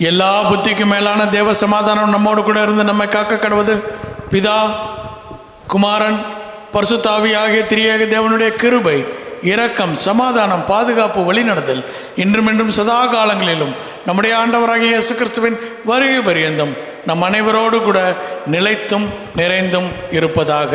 எல்லா புத்திக்கும் மேலான தேவ சமாதானம் நம்மோடு கூட இருந்து நம்மை காக்க கடவுது பிதா குமாரன் பரிசுத்தாவி ஆகிய திரியாக தேவனுடைய கிருபை இரக்கம் சமாதானம் பாதுகாப்பு வழிநடத்தல் இன்றும் இன்றும் சதா காலங்களிலும் நம்முடைய ஆண்டவராகிய இயேசு கிறிஸ்துவின் வருகை பரியந்தம் நம் அனைவரோடு கூட நிலைத்தும் நிறைந்தும் இருப்பதாக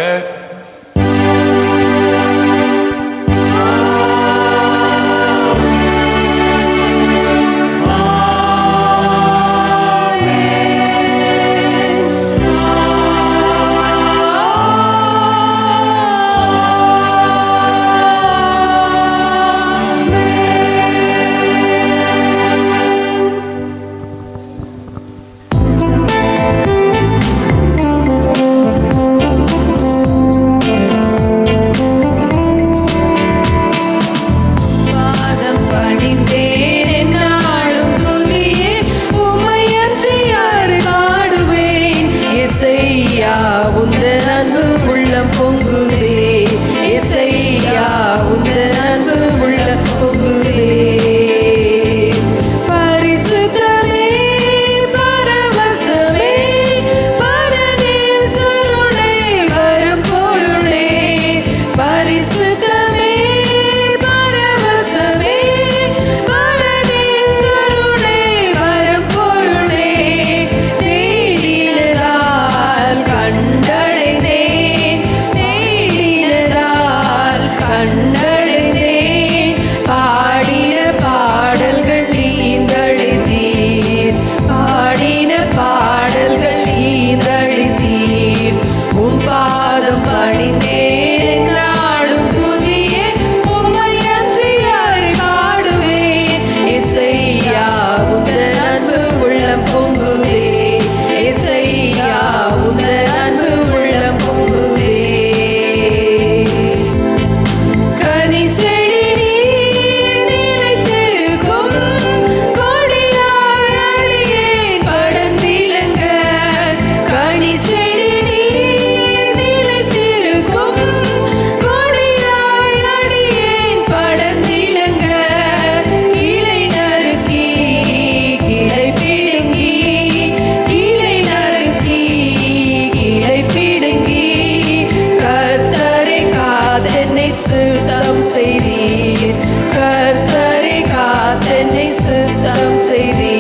காத்தென்னை சுத்தம் செய்தி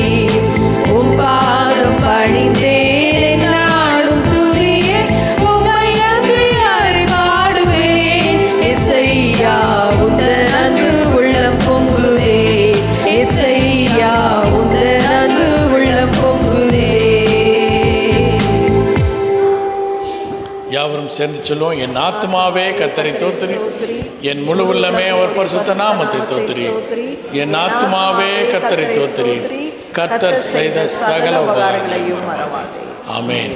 சேர்ந்து சொல்லுவோம் என் ஆத்மாவே கத்தரை தோத்திரி என் முழு உள்ளமே அவர் பரிசுத்த நாமத்தை தோத்திரி என் ஆத்மாவே கத்தரை தோத்திரி கத்தர் செய்த சகல உபகாரங்களையும் ஆமேன்.